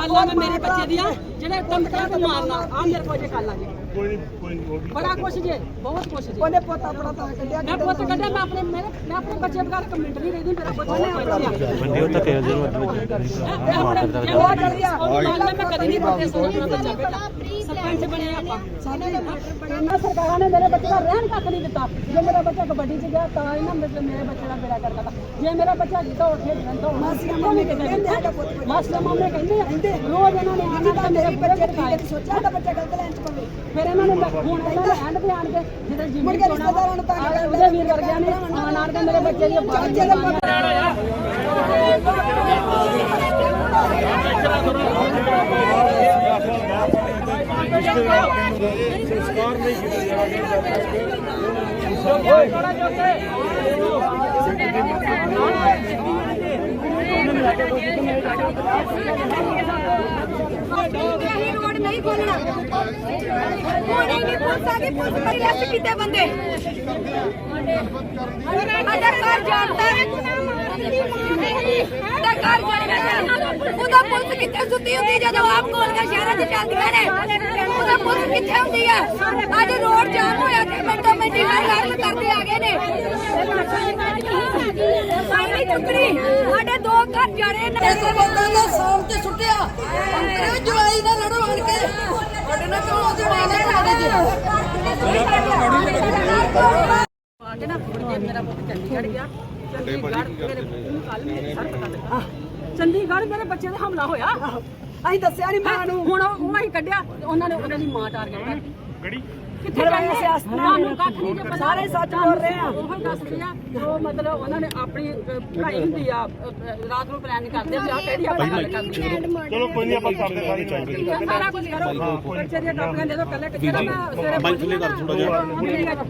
ਫੋਟੋਆਂ ਮੈਂ ਮੇਰੇ ਬੱਚੇ ਦੀਆਂ ਜਿਹੜੇ ਧਮਕੀਆਂ ਤੋਂ ਮਾਰਨਾ ਆ ਮੇਰੇ ਕੋਲ ਜੇ ਕੱਲ ਆ ਜੇ ਕੋਈ ਨਹੀਂ ਕੋਈ ਨਹੀਂ ਉਹ ਵੀ ਬੜਾ ਕੁਛ ਜੇ ਬਹੁਤ ਕੁਛ ਜੇ ਉਹਨੇ ਪੁੱਤ ਆਪਣਾ ਤਾਂ ਕੱਢਿਆ ਮੈਂ ਪੁੱਤ ਕੱਢਿਆ ਮੈਂ ਆਪਣੇ ਮੇਰੇ ਮੈਂ ਆਪਣੇ ਬੱਚੇ ਬਗੈਰ ਕਮੈਂਟ ਨਹੀਂ ਰਹਿੰਦੀ ਮੇਰਾ ਬੱਚਾ ਨੇ ਆਪਣੇ ਬੰਦੇ ਉਹ ਧੱਕੇ ਦੇ ਸਰਪੰਚ ਬਣਿਆ ਆਪਾਂ। ਇਹਨਾਂ ਸਰਕਾਰਾਂ ਨੇ ਮੇਰੇ ਬੱਚੇ ਦਾ ਰਹਿਣ ਕੱਖ ਨਹੀਂ ਦਿੱਤਾ। ਜੇ ਮੇਰਾ ਬੱਚਾ ਕਬੱਡੀ 'ਚ ਗਿਆ ਤਾਂ ਇਹਨਾਂ ਮੇਰੇ ਮੇਰੇ ਬੱਚੇ ਦਾ ਮੇਰਾ ਕਰ ਦਿੱਤਾ ਜੇ ਮੇਰਾ ਬੱਚਾ ਦੌੜ ਖੇਡਣ ਤੋਂ ਮਾਸੀਆਂ ਮਾਮੇ ਕਹਿੰਦੇ ਸਾਡਾ ਪੁੱਤ ਮਾਸੀਆਂ ਮਾਮੇ ਕਹਿੰਦੇ ਰੋਜ਼ ਇਹਨਾਂ ਨੇ ਆਣਾ ਤਾਂ ਮੇਰੇ ਬੱਚੇ ਦਿਖਾਏ। ਸੋਚਿਆ ਤਾਂ ਬੱਚਾ ਗਲਤ ਲੈਣ ਚ ਪਵੇ। ਫਿਰ ਇਹਨਾਂ ਨੇ ਹੁਣ ਇਹਨਾਂ ਨੇ ਐਂਡ ਤੇ ਆਣ ਕੇ ਜਦੋਂ ਜਿੰਮੀ ਕਰ ਉਹਦੇ ਵੀਰ ਵਰਗਿਆਂ ਨੇ ਆਣ ਕੇ ਮੇਰੇ ਬੱਚੇ ਦਾ ਪੁੱਤ ਸੰਸਕਾਰ ਨਹੀਂ ਕੀਤਾ ਜਾਣਾ ਅਸੀਂ ਰੋਡ ਨਹੀਂ ਖੋਲਣਾ ਹੁਣ ਨਹੀਂ ਪੁੱਛ ਸਕਦੇ ਪੁੱਛ ਕਰੀ ਲੱਸ ਕਿਤੇ ਬੰਦੇ ਸਾਡਾ ਘਰ ਜਾਣਦਾ ਹੈ ਸਾਡਾ ਘਰ ਜਾਣਦਾ ਉਹਦਾ ਪੁਲਿਸ ਕਿੱਥੇ ਸੁੱਤੀ ਹੁੰਦੀ ਜਦੋਂ ਆਪ ਕੋਲ ਦਾ ਸ਼ਹਿਰਾਂ 'ਚ ਚੱਲਦੀਆਂ ਨੇ? ਕਿੱਥੇ ਹੁੰਦੀ ਆ। ਅੱਜ ਰੋਡ ਜਾਮ ਹੋਇਆ ਤੇ ਮਿੰਟੋ ਮਿੰਟੀ ਹਰ ਹਰ ਕਰਦੇ ਆ ਗਏ ਨੇ। ਸਾਡੀ ਚੁੱਕਣੀ। ਸਾਡੇ ਦੋ ਘਰ ਜਾਣੇ ਨੇ। ਇੱਕ ਬੰਦਾ ਦਾ ਸੌਮ ਤੇ ਸੁੱਟਿਆ। ਅੰਤਰੇ ਜਵਾਈ ਦਾ ਲੜੋ ਹਣ ਕੇ ਸਾਡੇ ਨਾਲ ਕਿਉਂ ਉਹਦੇ ਵਾਲੇ ਸਾਡੇ ਜੀ ਆ ਕੇ ਨਾ ਮੇਰਾ ਪੁੱਤ ਚੰਡੀਗੜ੍ਹ ਗਿਆ। ਚੰਡੀਗੜ੍ਹ ਮੇਰੇ ਕੱਲ ਮੇਰੇ ਸਰ ਪਤਾ ਲੱਗਾ। ਚੰਡੀਗੜ੍ਹ ਮੇਰੇ ਬੱਚੇ ਤੇ ਹਮਲਾ ਹੋਇਆ। ਅਸੀਂ ਦੱਸਿਆ ਨਹੀਂ ਮਾਂ ਨੂੰ। ਹੁਣ ਉਹ ਹੀ ਕੱਢਿਆ ਤੇ ਉਹਨਾਂ ਨੇ ਉਹਨਾਂ ਦੀ ਮਾਂ ਟਾਰਗੇਟ ਕਰਤੀ ਗੜੀ ਕਿੱਥੇ ਜਾਣਾ? ਸਿਆਸਤ ਤੁਹਾਨੂੰ ਕੱਖ ਨਹੀਂ ਜੇ ਪਤਾ। ਸਾਰੇ ਸੱਚ ਬੋਲ ਰਹੇ ਆ। ਉਹ ਦੱਸਦੇ ਆ ਜੋ ਮਤਲਬ ਉਹਨਾਂ ਨੇ ਆਪਣੀ ਪੜ੍ਹਾਈ ਹੁੰਦੀ ਆ ਰਾਤ ਨੂੰ ਪਲਾਨ ਕਰਦੇ ਆ ਕਿਹੜੀ ਆਪਾਂ ਗੱਲ ਚਲੋ ਕੋਈ ਨਹੀਂ ਆਪਾਂ ਕਰਦੇ ਸਾਰੀ ਚਾਹੀਦੀ ਸਾਰਾ ਕੁਝ ਕਰੋ। ਬੱਚੇ ਦੀਆਂ ਕਾਪੀਆਂ ਦੇ ਦਿਓ ਕੱਲੇ ਕਿੱਥੇ ਨਾ ਮੈਂ ਸਵੇਰੇ ਬਾਈਕ ਥੱਲੇ ਕਰ ਥੋੜਾ ਜਿਹਾ।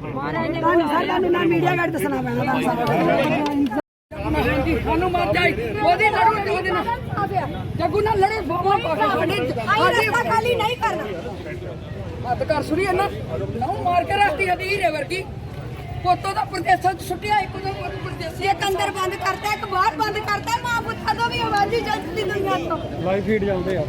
ਮਹਾਰਾਜ ਨੇ ਸਾਡਾ ਨੂੰ ਨਾ ਮੀਡੀਆ ਗਾਰਡ ਦੱਸਣਾ ਪੈਣਾ ਤਾਂ ਸਾਰਾ ਸਾਨੂੰ ਮਾਰ ਜਾਈ। ਉਹਦੀ ਲੜੋ ਤੇ ਉਹਦੇ ਨਾਲ ਜੱਗੂ ਨਾਲ ਲੜੇ ਬਾਬਾ ਅਸੀਂ ਰਸਤਾ ਖਾਲੀ ਨਹੀਂ ਕਰਨਾ। ਹੱਥ ਕਰ ਸੁਣੀ ਇਹਨਾਂ। ਨਾ ਮਾਰ ਕੇ ਰੱਖਤੀ ਹਦੀ ਹੀਰੇ ਵਰਗੀ। ਪੋਤੋ ਦਾ ਪ੍ਰਦੇਸ਼ਾਂ ਚ ਛੁੱਟਿਆ ਇੱਕ ਦੋ ਪ੍ਰਦੇਸੀ। ਇੱਕ ਅੰਦਰ ਬੰਦ ਕਰਤਾ ਇੱਕ ਬਾਹਰ ਬੰਦ ਕਰਤਾ ਮਾਂ ਪੁੱਤਾਂ ਤੋਂ ਵੀ ਆਵਾਜ਼ੀ ਚੱਲਦੀ ਦੁਨੀਆ ਤੋਂ। ਲਾਈਵ ਫੀਡ ਚੱਲਦੇ ਆ।